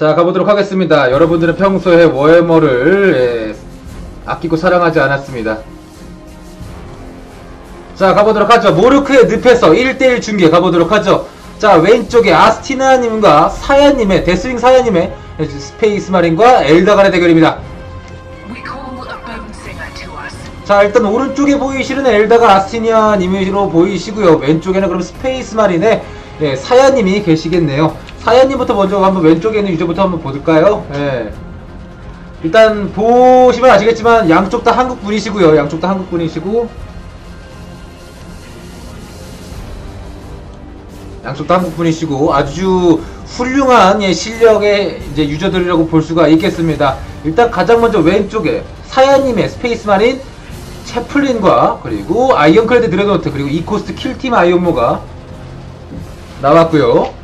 자 가보도록 하겠습니다. 여러분들은 평소에 워해머를 예, 아끼고 사랑하지 않았습니다. 자 가보도록 하죠. 모르크의 늪에서 1대1 중계 가보도록 하죠. 자 왼쪽에 아스티나님과 사야님의 데스윙 사야님의 스페이스 마린과 엘다 간의 대결입니다. 자 일단 오른쪽에 보이시는 엘다가 아스티니아님으로 보이시고요 왼쪽에는 그럼 스페이스 마린의 예, 사야님이 계시겠네요 사야님부터 먼저 한번 왼쪽에 있는 유저부터 한번 볼까요 예. 일단 보시면 아시겠지만 양쪽 다 한국 분이시고요 양쪽 다 한국 분이시고 양쪽 다 한국 분이시고 아주 훌륭한 예, 실력의 이제 유저들이라고 볼 수가 있겠습니다. 일단 가장 먼저 왼쪽에 사야님의 스페이스 마린 채플린과 그리고 아이언크레드 드레노트 그리고 이코스트 킬팀 아이언모가 나왔고요.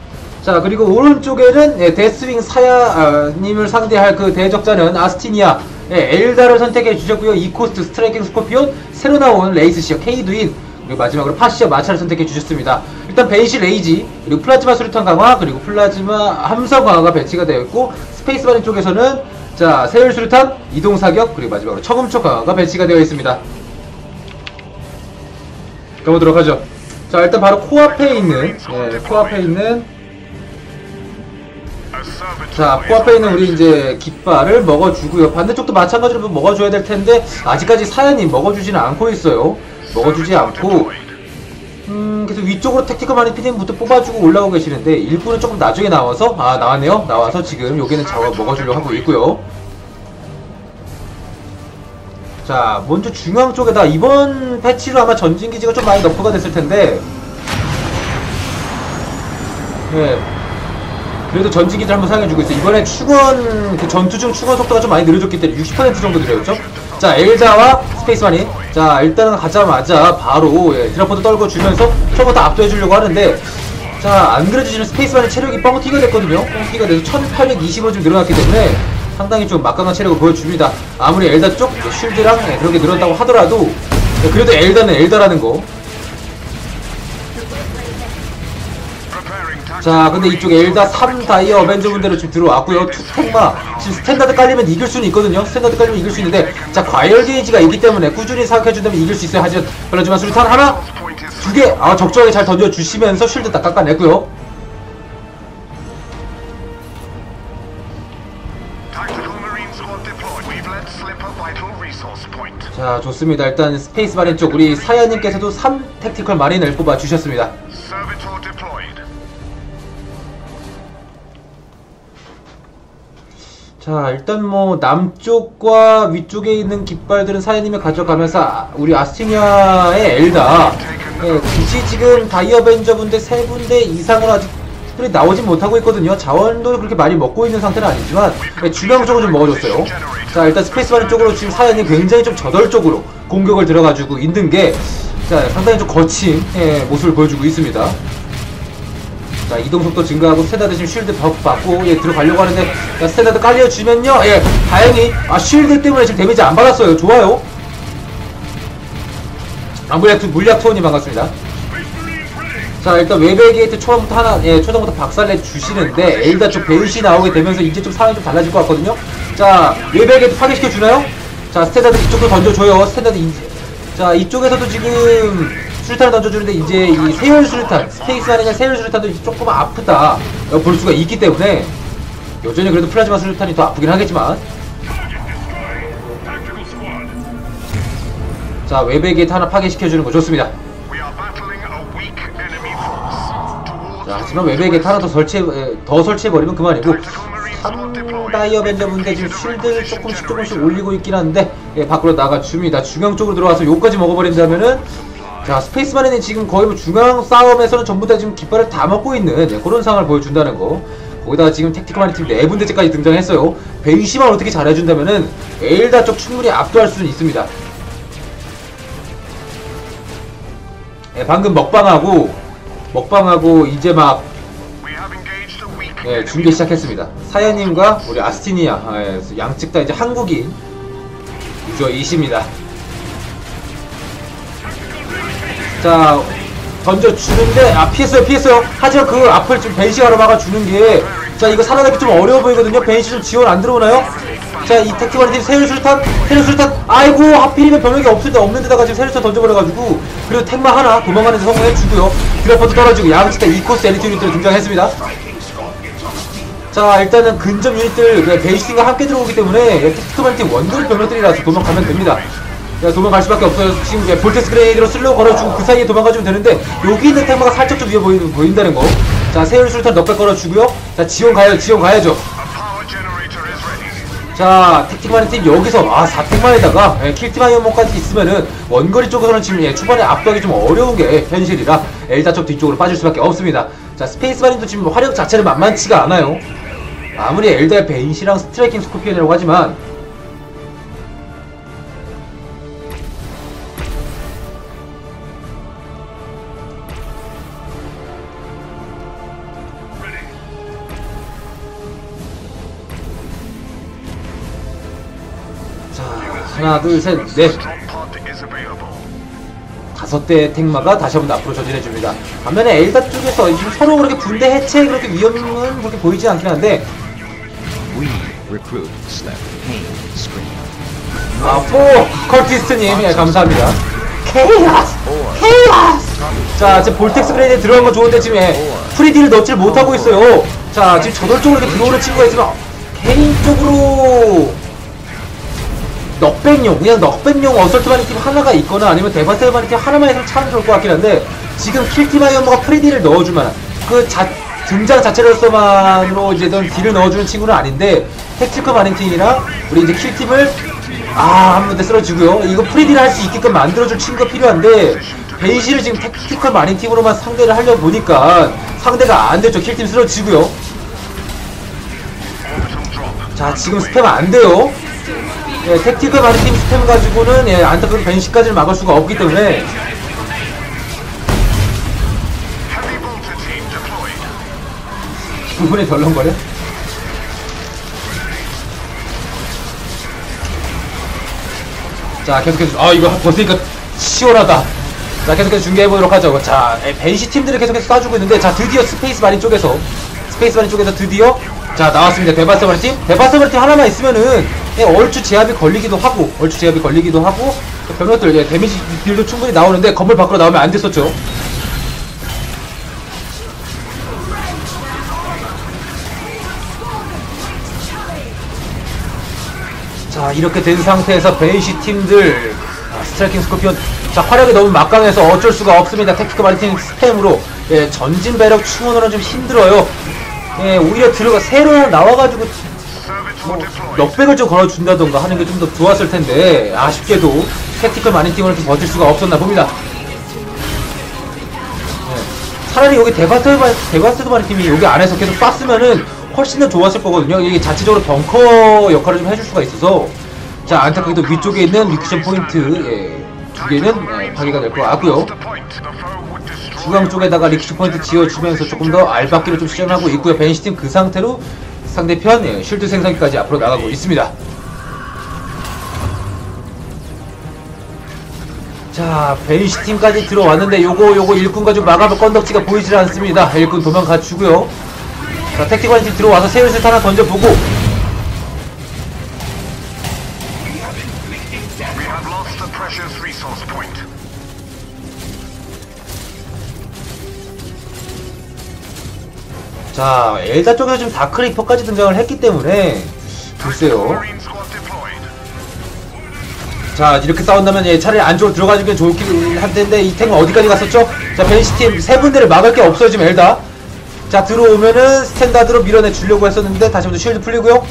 자 그리고 오른쪽에는 예, 데스윙 사야님을 상대할 그 대적자는 아스티니아 예, 엘다를 선택해 주셨고요. 이코스트 스트라이킹 스코피온 새로 나온 레이스시어 케이두인 그리고 마지막으로 파시아 마차를 선택해 주셨습니다. 일단 베이시 레이지 그리고 플라즈마 수류탄 강화 그리고 플라즈마 함성 강화가 배치가 되어 있고 스페이스 바린 쪽에서는 자 세율 수류탄 이동 사격 그리고 마지막으로 처금초 강화가 배치가 되어 있습니다. 가보도록 하죠. 자 일단 바로 코앞에 있는 예, 코앞에 있는 자, 코앞에 있는 우리 이제 깃발을 먹어주고요. 반대쪽도 마찬가지로 먹어줘야 될 텐데 아직까지 사연이 먹어주지는 않고 있어요. 먹어주지 않고 음, 그래서 위쪽으로 택티컬 피딩부터 뽑아주고 올라오고 계시는데 일부는 조금 나중에 나와서 아 나왔네요. 나와서 지금 여기는 저거 먹어주려고 하고 있고요. 자, 먼저 중앙 쪽에다 이번 패치로 아마 전진기지가 좀 많이 너프가 됐을 텐데 네, 그래도 전지기를 한번 사용해주고 있어요. 이번에 축원, 그 전투 중 축원 속도가 좀 많이 느려졌기 때문에 60% 정도 느려졌죠? 자, 엘자와 스페이스만이. 자, 일단은 가자마자 바로, 예, 드라포드 떨궈주면서 처음부터 압도해주려고 하는데, 자, 안 그래도 지금 스페이스만의 체력이 뻥튀기가 됐거든요? 뻥튀기가 돼서 1820으로 좀 늘어났기 때문에 상당히 좀 막강한 체력을 보여줍니다. 아무리 엘다 쪽, 예, 쉴드랑 예, 그렇게 늘었다고 하더라도, 예, 그래도 엘다는 엘다라는 거. 자 근데 이쪽 엘다 3다이어 어벤져 분대로 지금 들어왔고요. 투탱마. 지금 스탠다드 깔리면 이길 수는 있거든요. 스탠다드 깔리면 이길 수 있는데 자 과열 게이지가 있기 때문에 꾸준히 사격해준다면 이길 수 있어요. 하지만 별로지만 수류탄 하나 두개아 적절하게 잘 던져주시면서 쉴드 딱 깎아냈고요. 자 좋습니다. 일단 스페이스 마린 쪽 우리 사야님께서도 3 택티컬 마린을 뽑아주셨습니다 자 일단 뭐 남쪽과 위쪽에 있는 깃발들은 사연님이 가져가면서 아- 우리 아스티니아의 엘다. 예, 굳이 지금 다이어벤저 분대 세 군데 이상으로 아직 특별히 나오진 못하고 있거든요. 자원도 그렇게 많이 먹고 있는 상태는 아니지만 예, 중앙적으로 좀 먹어줬어요. 자 일단 스페이스바른 쪽으로 지금 사연이 굉장히 좀 저돌적으로 공격을 들어가지고 있는 게 자, 상당히 좀 거친 예, 모습을 보여주고 있습니다 자 이동 속도 증가하고 스탠다드 지금 쉴드 버프 받고 예 들어가려고 하는데 자, 스탠다드 깔려주면요 예 다행히 아 쉴드 때문에 지금 데미지 안 받았어요. 좋아요. 아 물약 투원이 반갑습니다. 자 일단 외배 게이트 초반부터 하나 예 초반부터 박살내 주시는데 엘다 쪽 베이시 나오게 되면서 이제 좀 상황이 좀 달라질 것 같거든요. 자 외배 게이트 파괴시켜 주나요? 자 스탠다드 이쪽도 던져줘요. 스탠다드 이, 자 이쪽에서도 지금 수류탄을 던져주는데 이제 이 세열 수류탄 스페이스 아니냐 세열 수류탄도 조금 아프다. 볼 수가 있기 때문에 여전히 그래도 플라즈마 수류탄이 더 아프긴 하겠지만. 자 게이트 하나 파괴시켜주는 거 좋습니다. 자, 하지만 게이트 하나 더 설치해 에, 더 설치해버리면 그만이고 3다이어 벤저 분대 지금 쉴드 조금씩 조금씩 올리고 있긴 한데 예, 밖으로 나가줍니다. 중앙 쪽으로 들어와서 요까지 먹어버린다면은 자 스페이스만이 지금 거의 뭐 중앙 싸움에서는 전부 다 지금 깃발을 다 먹고 있는 예, 그런 상황을 보여준다는 거 거기다가 지금 택티컬 팀 4분대째까지 등장했어요 베이시만 어떻게 잘해준다면은 엘다 쪽 충분히 압도할 수는 있습니다 예, 방금 먹방하고 먹방하고 이제 막 예, 준비 시작했습니다. 사연님과 우리 아스티니아 아, 예, 양측 다 이제 한국인 유저 이십니다. 자, 던져주는데 아 피했어요 피했어요. 하지만 그 앞을 좀 벤시가로 막아주는 게 자 이거 살아내기 좀 어려워 보이거든요. 벤시 좀 지원 안 들어오나요? 자이 택티바리 팀 세일 술탄 세일 술탄 아이고 하필이면 병력이 없을 없는 데다가 지금 세일 술탄 던져버려가지고 그리고 택마 하나 도망가는 데 성공해주고요. 드래퍼도 떨어지고 양측다 2코스 엘리트 유닛들 등장했습니다. 자 일단은 근접 유닛들 그 베이스팅과 함께 들어오기 때문에 택티크만 팀 원거리 병력들이라서 도망가면 됩니다 자, 도망갈 수밖에 없어요. 지금 이제 볼테스 그레이드로 슬로우 걸어주고 그 사이에 도망가주면 되는데 여기 있는 탱마가 살짝 좀 위에 보이, 보인다는 거. 자 세율 술탄 넉백 걸어주고요. 자 지원 가요, 지원 가야죠. 자 택틱만의 팀 여기서 아 4탱만에다가 예, 킬티만 연목까지 있으면은 원거리 쪽에서는 지금 예, 초반에 압도하기 좀 어려운 게 현실이라 엘다 쪽 뒤쪽으로 빠질 수밖에 없습니다. 자 스페이스 마린도 지금 화력 자체는 만만치가 않아요. 아무리 엘다의 벤시랑 스트라이킹 스코피언이라고 하지만 하나 둘 셋넷 pod is available. 다섯 대의 택마가 다시 한번 앞으로 전진해줍니다. 반면에 엘다 쪽에서 서로 그렇게 분대 해체에 그렇게 위험은 그렇게 보이지 않긴 한데 We recruit Slap, Pain, Scream. 아, 포 컬티스트님 예, 감사합니다. 케이아스! 케이아스! 자, 지금 볼텍스 그레이드에 들어간 건 좋은데 지금 예, 프리디를 넣질 못하고 있어요. 자, 지금 저돌적으로 이렇게 들어오는 친구가 있으면 개인적으로 넉백용, 그냥 넉백용 어설트마니 팀 하나가 있거나 아니면 데바스테마니 팀 하나만 있으면 참 좋을 것 같긴 한데 지금 킬티마이 엄마가 프리디를 만한 그 자, 등장 자체로서만으로 이제 넌 딜을 넣어주는 친구는 아닌데 택티크 마린팀이나 우리 이제 킬팀을 아, 한 군데 쓰러지고요. 이거 프리디를 할 수 있게끔 만들어줄 친구가 필요한데, 베이시를 지금 택티컬 마린 팀으로만 상대를 하려 보니까 상대가 안 되죠. 킬팀 쓰러지고요. 자, 지금 스팸 안 돼요. 예, 택티컬 마린 팀 스팸 가지고는 예, 안타깝게 벤시까지는 막을 수가 없기 때문에. 부분에 덜렁거려. 자, 계속해서, 아, 이거 벗으니까 시원하다. 자, 계속해서 중계해보도록 하죠. 자, 에, 벤시 팀들을 계속해서 쏴주고 있는데, 자, 드디어 스페이스 마린 쪽에서, 스페이스 마린 쪽에서 드디어, 자, 나왔습니다. 데바스 마린 팀. 데바스 마린 팀 하나만 있으면은, 예, 얼추 제압이 걸리기도 하고, 얼추 제압이 걸리기도 하고, 병력들, 예, 데미지 딜도 충분히 나오는데, 건물 밖으로 나오면 안 됐었죠. 자 이렇게 된 상태에서 베이시 팀들 아, 스트라이킹 스코피온 자 화력이 너무 막강해서 어쩔 수가 없습니다. 택티크 마리팅 스팸으로. 예, 전진 배력 충원으로는 좀 힘들어요. 예, 오히려 들어가 새로 나와가지고 뭐. 역백을 좀 걸어준다던가 하는 게 좀 더 좋았을 텐데 아쉽게도 택티컬 마니팅으로 좀 버틸 수가 없었나 봅니다 예, 차라리 여기 데바스터 마리팀이 여기 안에서 계속 쐈으면은 훨씬 더 좋았을 거거든요. 이게 자체적으로 벙커 역할을 좀 해줄 수가 있어서 자 안타깝게도 위쪽에 있는 미크션 포인트 예, 두 개는 예, 파괴가 될 것 같고요. 중앙 쪽에다가 리크션 포인트 지어주면서 조금 더 알박기를 좀 시전하고 있고요. 벤시팀 그 상태로 상대편 예, 쉴드 생성기까지 앞으로 나가고 있습니다. 자, 벤시 팀까지 들어왔는데 요거 요거 일꾼과 좀 막아볼 건덕지가 보이질 않습니다. 일꾼 도망 가 주고요. 자, 택티관 팀 들어와서 세율셋 하나 던져보고 자, 엘다 쪽에서 지금 다크리퍼까지 등장을 했기 때문에 글쎄요. 자 이렇게 싸운다면 예, 차라리 안쪽으로 들어가주면 좋긴 할 텐데 이 탱은 어디까지 갔었죠? 자 벤시팀 세 군데를 막을 게 없어요 지금 엘다 자 들어오면은 스탠다드로 밀어내 주려고 했었는데 다시 한번 쉴드 풀리고요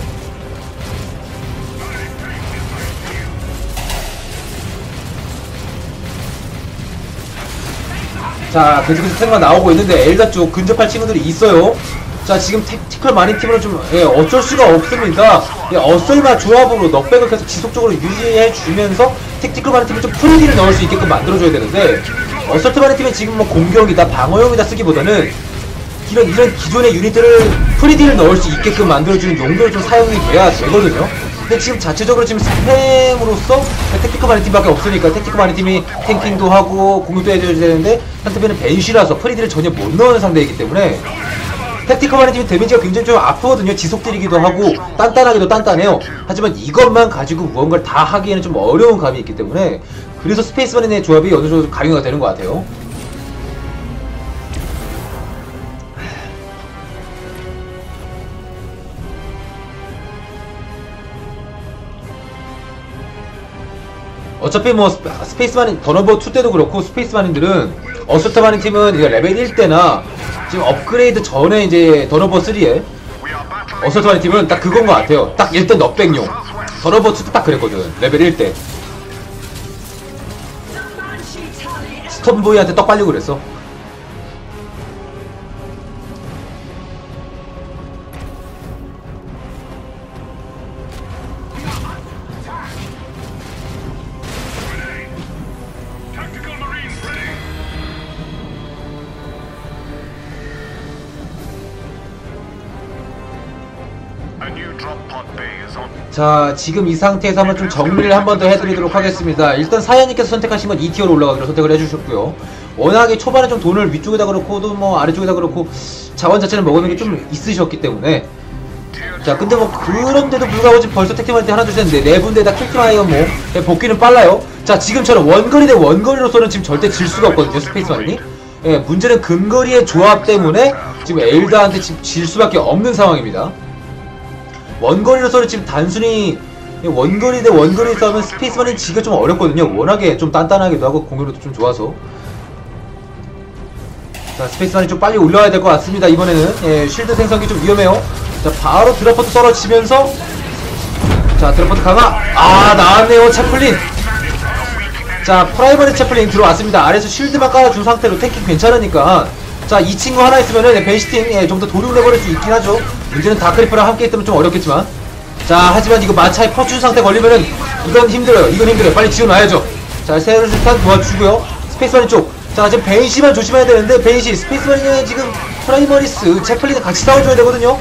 자 계속해서 탱만 나오고 있는데 엘다 쪽 근접할 친구들이 있어요. 자 지금 택티컬 마린 팀으로 좀 예, 어쩔 수가 없습니다. 예, 어설마 조합으로 넉백을 계속 지속적으로 유지해 주면서 택티컬 마린 팀이 좀 프리디를 넣을 수 있게끔 만들어줘야 되는데 어설트 마린 팀은 지금 뭐 공격이다 방어용이다 쓰기보다는 이런 이런 기존의 유닛들을 프리디를 넣을 수 있게끔 만들어주는 용도로 좀 사용이 돼야 되거든요 근데 지금 자체적으로 지금 스팸으로서 택티크 마린 팀밖에 없으니까 택티크 마린 팀이 탱킹도 하고 공격도 해줘야 되는데 상대편은 벤시라서 프리디를 전혀 못 넣는 상대이기 때문에 택티크 마린 팀이 데미지가 굉장히 좀 아프거든요. 지속들이기도 하고 단단하기도 단단해요. 하지만 이것만 가지고 무언가를 다 하기에는 좀 어려운 감이 있기 때문에 그래서 스페이스 마린의 조합이 어느 정도 강요가 되는 것 같아요. 어차피 뭐 스페- 스페이스마닌 더너버 2 때도 그렇고 스페이스마닌들은 어스터 마닌 팀은 레벨 1 때나 지금 업그레이드 전에 이제 더너버 3에 We are battling 어스터 마닌 팀은 딱 그건 것 같아요. 딱 일단 넉백용. 더너버 2도 딱 그랬거든. 레벨 1 때. 스톤보이한테 떡 빨리고 그랬어. 자, 지금 이 상태에서 한번 좀 정리를 한 번 더 해드리도록 하겠습니다. 일단 사연님께서 선택하신 건 2티어로 올라가기로 선택을 해주셨고요. 워낙에 초반에 좀 돈을 위쪽에다 그렇고, 또뭐 아래쪽에다 그렇고, 자원 자체를 먹어놓은 게 좀 있으셨기 때문에. 자, 근데 뭐 그런데도 불구하고 지금 벌써 택팀할 때 하나, 넷, 네 분대에다 킬트마이어 뭐, 예, 복귀는 빨라요. 자, 지금처럼 원거리 대 원거리로서는 지금 절대 질 수가 없거든요, 스페이스마린이. 예, 문제는 근거리의 조합 때문에 지금 엘다한테 지금 질 수밖에 없는 상황입니다. 원거리로서는 지금 단순히 원거리 대 원거리 싸움은 스페이스만이 지기가 좀 어렵거든요. 워낙에 좀 단단하기도 하고 공격력도 좀 좋아서. 자, 스페이스만이 좀 빨리 올라와야 될 것 같습니다. 이번에는 예, 쉴드 생성기 좀 위험해요. 자, 바로 드라퍼트 떨어지면서 자, 드라퍼트 강화. 아, 나왔네요, 채플린. 자, 프라이머리 채플린 들어왔습니다. 아래에서 쉴드만 깔아준 상태로 탱킹 괜찮으니까. 자, 이 친구 하나 있으면은 벤시팅 예, 좀더 도륙내버릴 수 있긴 하죠. 문제는 다크리프랑 함께 있으면 좀 어렵겠지만. 자, 하지만 이거 마차에 퍼준 상태 걸리면은 이건 힘들어요. 이건 힘들어요. 빨리 지원와야죠. 자, 세르스탄 도와주고요. 스페이스마린 쪽. 자, 지금 벤시만 조심해야 되는데, 벤시, 스페이스마린이 지금 프라이머리스, 채플린 같이 싸워줘야 되거든요.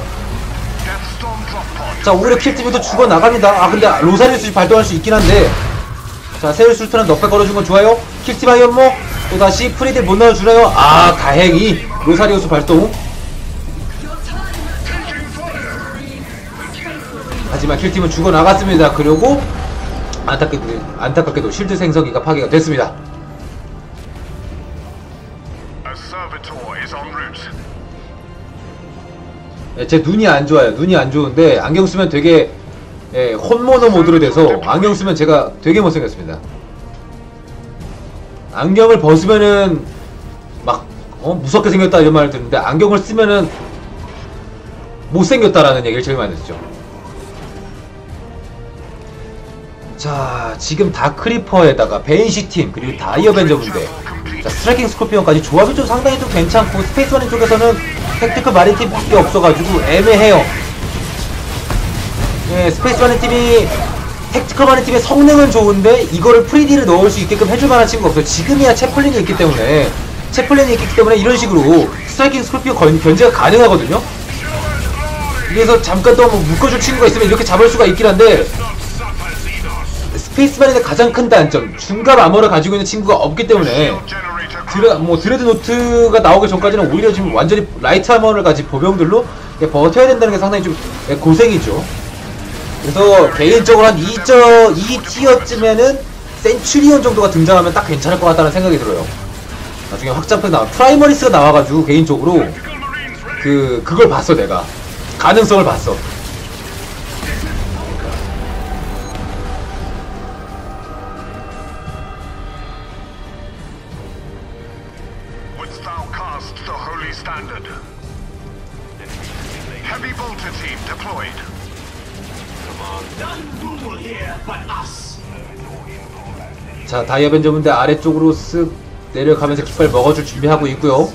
자 오히려 킬팀도 죽어 나갑니다. 아 근데 로사리우스 발동할 수 있긴 한데 자 세르술트는 넉백 걸어준 건 좋아요. 킬팀 아이언모 또 다시 프리딜 못 넣어주나요? 아 다행히 로사리우스 발동. 하지만 킬팀은 죽어 나갔습니다. 그리고 안타깝게도, 안타깝게도 실드 생성기가 파괴가 됐습니다. 예, 제 눈이 안 좋아요. 눈이 안 좋은데 안경 쓰면 되게 예, 혼모노 모드로 돼서 안경 쓰면 제가 되게 못생겼습니다. 안경을 벗으면은 막 어, 무섭게 생겼다 이런 말을 듣는데 안경을 쓰면은 못생겼다라는 얘기를 제일 많이 듣죠. 자, 지금 다크리퍼에다가 벤시 팀 그리고 다이어벤저 분대 자, 스트라이킹 스코피온까지 조합이 좀 상당히 좀 괜찮고 스페이스마린 쪽에서는 택티크 마린 팀밖에 없어가지고 애매해요. 예, 스페이스마린 팀이 택티컬 마린 팀의 성능은 좋은데 이거를 프리디를 넣을 수 있게끔 해줄 만한 친구가 없어요. 지금이야 채플린이 있기 때문에 채플린이 있기 때문에 이런 식으로 스트라이킹 스코피온 건- 견제가 가능하거든요. 그래서 잠깐 또 한번 묶어줄 친구가 있으면 이렇게 잡을 수가 있긴 한데 스 페이스만의 가장 큰 단점 중갑 아머를 가지고 있는 친구가 없기 때문에 드레, 뭐 드레드 노트가 나오기 전까지는 오히려 지금 완전히 라이트 아머를 가진 보병들로 버텨야 된다는 게 상당히 좀 예, 고생이죠. 그래서 개인적으로 한 2저 2티어쯤에는 센츄리온 정도가 등장하면 딱 괜찮을 것 같다는 생각이 들어요. 나중에 확장팩 나와 프라이머리스가 나와가지고 개인적으로 그 그걸 봤어 내가 가능성을 봤어. 자 다이아벤저 분대 아래쪽으로 쓱 내려가면서 깃발 먹어줄 준비하고 있고요.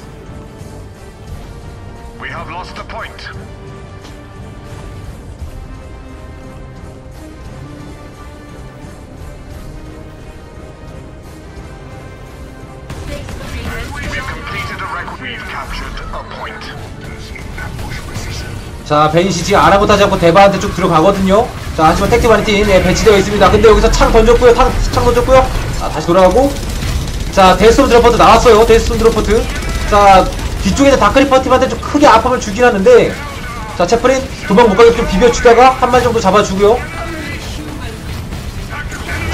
자 벤시 지금 아랑곳하지 않고 대바한테 쭉 들어가거든요. 자 하지만 택티 마리팀 예, 배치되어 있습니다. 근데 여기서 창 던졌고요. 창, 창 던졌고요. 아 다시 돌아가고. 자 데스톰 드로퍼트 나왔어요. 데스톰 드로퍼트 자 뒤쪽에 있는 다크리퍼 팀한테 좀 크게 아픔을 주긴 하는데. 자 채플린 도망 못 가게 좀 비벼주다가 한 마리 정도 잡아주고요.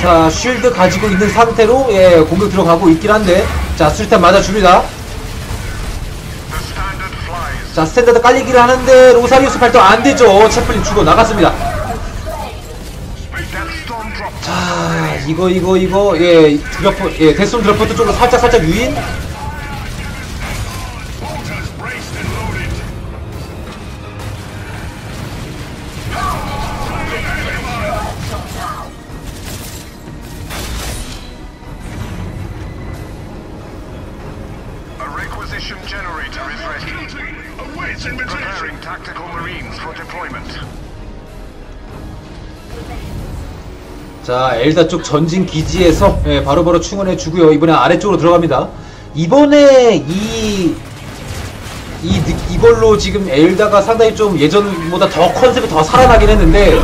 자 쉴드 가지고 있는 상태로 예 공격 들어가고 있긴 한데. 자 수리탄 맞아줍니다. 자 스탠다드 깔리기를 하는데 로사리우스 발동 안 되죠. 채플린 죽어 나갔습니다 이거 이거 이거 예 드러퍼 예 데스톰 드러퍼트 쪽으로 살짝 살짝 유인 자 엘다 쪽 전진 기지에서 예, 바로바로 충원해 주고요. 이번에 아래쪽으로 들어갑니다. 이번에 이 이, 느- 이걸로 지금 엘다가 상당히 좀 예전보다 더 컨셉이 더 살아나긴 했는데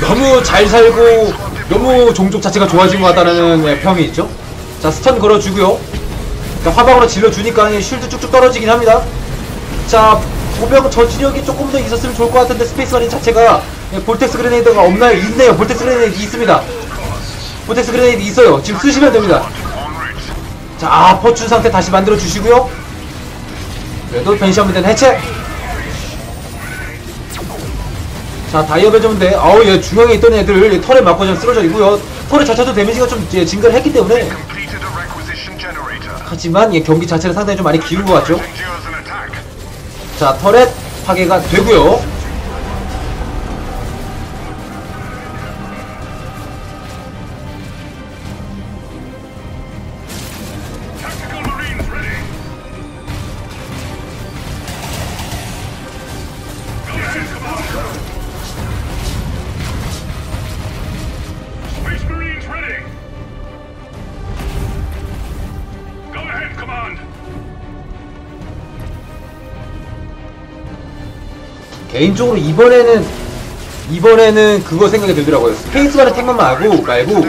너무 잘 살고 너무 종족 자체가 좋아진 것 같다는 예, 평이 있죠? 자 스턴 걸어주고요. 자, 화방으로 질러주니까 예, 쉴드 쭉쭉 떨어지긴 합니다. 자 보병 저지력이 조금 더 있었으면 좋을 것 같은데 스페이스 마린 자체가 예, 볼텍스 그레네이드가 없나요? 있네요 볼텍스 그레네이드 있습니다 볼텍스 그레네이드 있어요 지금 쓰시면 됩니다. 자 아, 퍼춘 상태 다시 만들어 주시고요 그래도 문제는 해체 자 다이어 배점인데 아우 얘 중앙에 있던 애들 얘 털에 맞고 좀 쓰러져 있고요 털에 자체도 데미지가 좀 예, 증가를 했기 때문에. 하지만 얘 경기 자체는 상당히 좀 많이 기운 것 같죠. 자 터렛 파괴가 되고요 개인적으로 이번에는 이번에는 그거 생각이 들더라고요. 스페이스바의 택만 말고 말고.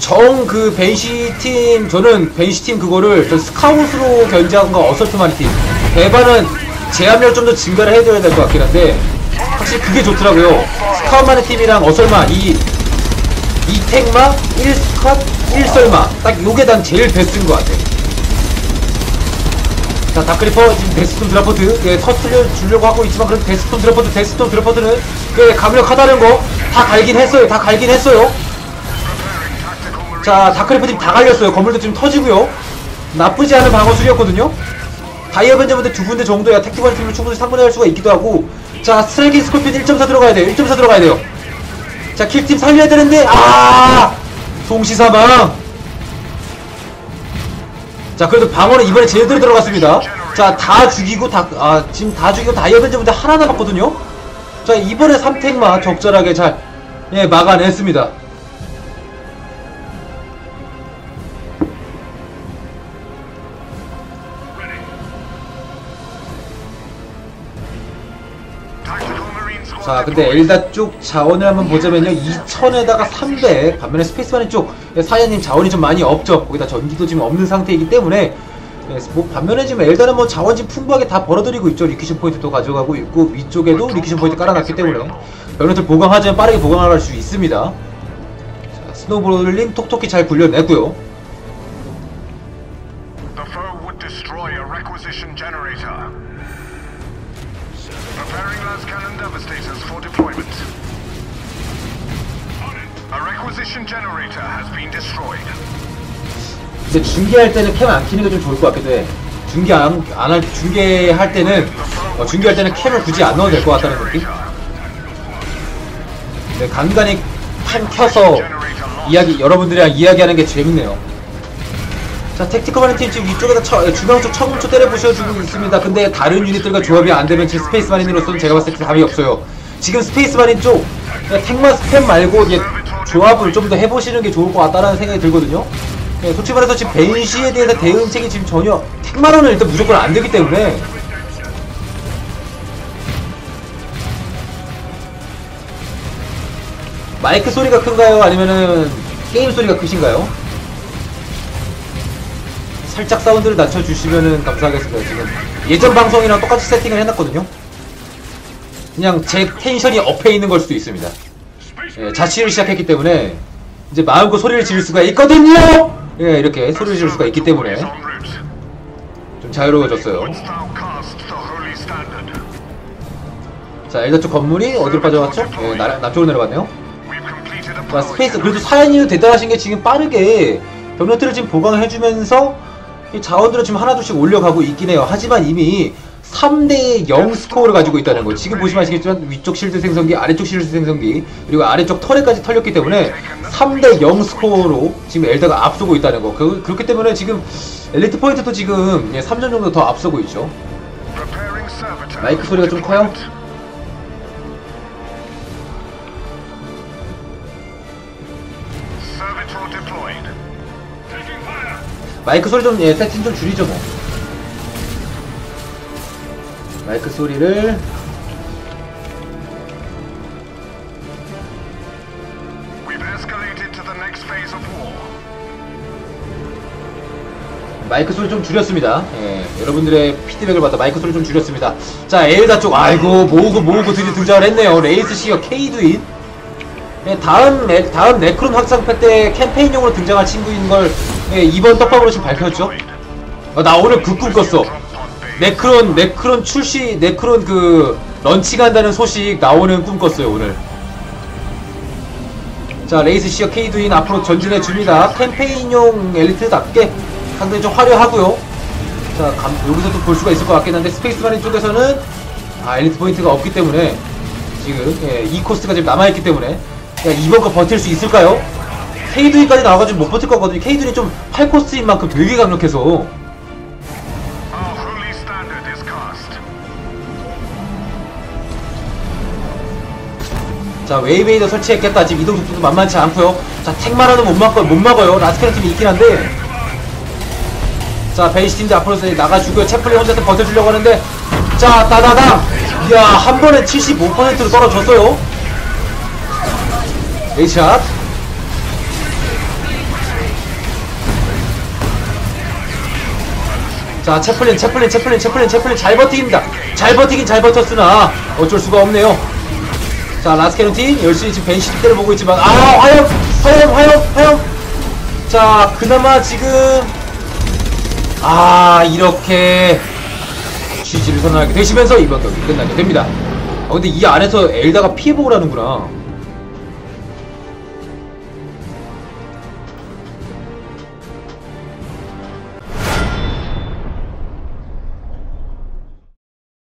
정 그 벤시 팀 저는 벤시 팀 그거를 저 스카웃으로 견제한 거 어설트 마리 팀. 대반은 제압력 좀더 증가를 해줘야 될 것 같긴 한데 확실히 그게 좋더라고요. 스카웃 마리 팀이랑 어설마 이 이택마 1스컷 1설마 딱 요게 난 제일 베스트인 것 같아 자 다크리퍼 지금 데스톤 드라포트 예, 터트려 주려고 하고 있지만 그래도 데스톤 드라포트 데스톤 드라포트는 예, 강력하다는 거 다 갈긴 했어요 다 갈긴 했어요. 자 다크리프 팀다 갈렸어요. 건물도 지금 터지고요. 나쁘지 않은 방어술이었거든요. 다이어 벤저분들 두 군데 정도야 택티벌 팀을 충분히 상분할 수가 있기도 하고. 자 스트라이킹 스콜피온 1.4 들어가야 돼요. 1.4 들어가야 돼요. 자 킬팀 살려야 되는데 아! 송시사망 자 그래도 방어는 이번에 제대로 들어갔습니다. 자 다 죽이고 다 아 지금 다 죽이고 다이어 벤저분들 하나 남았거든요? 자 이번에 3택만 적절하게 잘 예, 막아냈습니다 자 근데 deployed. 엘다 쪽 자원을 한번 보자면요. 2000에다가 300 반면에 스페이스마린 쪽 사야님 자원이 좀 많이 없죠. 거기다 전기도 지금 없는 상태이기 때문에. 예, 뭐 반면에 지금 엘다는 뭐 자원 지금 풍부하게 다 벌어들이고 있죠. 리퀴션 포인트도 가져가고 있고 위쪽에도 리퀴션 포인트 깔아놨기 때문에. 변호들 보강하자면 빠르게 보강할 수 있습니다. 자, 스노볼링 톡톡히 잘 굴려냈고요 cannon devastators for deployment. A requisition generator has been destroyed. 근데 중계할 때는 캠 안 키는 게 좀 좋을 것 같기도 해. 중계 안, 안 할, 중계할 때는, 어, 중계할 때는 캠을 굳이 안 넣어도 될 것 같다는 느낌? 네, 간간히 캠 켜서 이야기, 여러분들이랑 이야기하는 게 재밌네요. 자, 택티컬 마린 팀 지금 위쪽에다 처, 중앙 쪽 처음부터 때려 부셔주고 있습니다. 근데 다른 유닛들과 조합이 안 되면 지금 스페이스 마린으로서는 제가 봤을 때 답이 없어요. 지금 스페이스 마린 쪽, 그냥 택만 스팸 말고 이제 조합을 좀 더 해보시는 게 좋을 것 같다는 생각이 들거든요. 네, 솔직히 말해서 지금 벤시에 대해서 대응책이 지금 전혀 택마로는 일단 무조건 안 되기 때문에 마이크 소리가 큰가요? 아니면은 게임 소리가 크신가요? 살짝 사운드를 낮춰주시면은 감사하겠습니다. 지금 예전 방송이랑 똑같이 세팅을 해놨거든요. 그냥 제 텐션이 업해 있는 걸 수도 있습니다. 예, 자취를 시작했기 때문에 이제 마음껏 소리를 지를 수가 있거든요. 예, 이렇게 소리를 지를 수가 있기 때문에. 좀 자유로워졌어요. 자, 엘더 쪽 건물이 어디로 빠져갔죠? 예, 나, 남쪽으로 내려갔네요. 자, 스페이스 그래도. 사연이도 대단하신 게 지금 빠르게 병력들을 지금 보강해주면서 이 자원들을 지금 하나둘씩 올려가고 있긴 해요. 하지만 이미 3대 0 스코어를 가지고 있다는 거. 지금 보시면 아시겠지만 위쪽 실드 생성기, 아래쪽 실드 생성기, 그리고 아래쪽 터렛까지 털렸기 때문에 3대 0 스코어로 지금 엘다가 앞서고 있다는 거. 그, 그렇기 때문에 지금 엘리트 포인트도 지금 3점 정도 더 앞서고 있죠. 마이크 소리가 좀 커요? 마이크 소리 좀, 예, 세팅 좀 줄이죠, 뭐. 마이크 소리를. 마이크 소리 좀 줄였습니다. 예, 여러분들의 피드백을 받아 마이크 소리 좀 줄였습니다. 자, 에일다 쪽, 아이고, 모으고 모으고 드디어 등장을 했네요. 레이스 시어 케이드인. 예, 다음, 네- 다음 네크론 확장팩 때 캠페인용으로 등장할 친구인 걸 예, 이번 떡밥으로 지금 밝혔죠. 어, 나 오늘 그 꿈 꿨어. 네크론, 네크론 출시, 네크론 그, 런칭 한다는 소식 나오는 꿈 꿨어요, 오늘. 자, 레이스 시어 케이드인 앞으로 전진해 줍니다. 캠페인용 엘리트답게 상당히 좀 화려하고요. 자, 감, 여기서도 볼 수가 있을 것 같긴 한데, 스페이스 마린 쪽에서는, 아, 엘리트 포인트가 없기 때문에, 지금, 예, 이 코스트가 지금 남아있기 때문에, 야, 이번 거 버틸 수 있을까요? 케이드인까지 나와가지고 못 버틸 거거든요. 케이드인이 좀 8코스트인 만큼 되게 강력해서. 자, 웨이베이더 설치했겠다. 지금 이동 속도도 만만치 않고요. 자, 택마라는 못 막아요. 못 막아요. 라스케르 팀이 있긴 한데. 자, 베이스 팀도 앞으로 나가주고요. 채플리 혼자서 버텨주려고 하는데. 자, 따다당! 이야, 한 번에 75%로 떨어졌어요. 에이샷. 자, 채플린, 채플린, 채플린, 채플린, 채플린 잘 버티깁니다. 잘 버티긴 잘 버텼으나 어쩔 수가 없네요. 자 라스케르틴 열심히 지금 벤시 때를 보고 있지만 아 화염 화염 화염 화염 자 그나마 지금 아 이렇게 취지를 선언하게 되시면서 이번 경기 끝나게 됩니다 아 근데 이 안에서 엘다가 피해보고 라는구나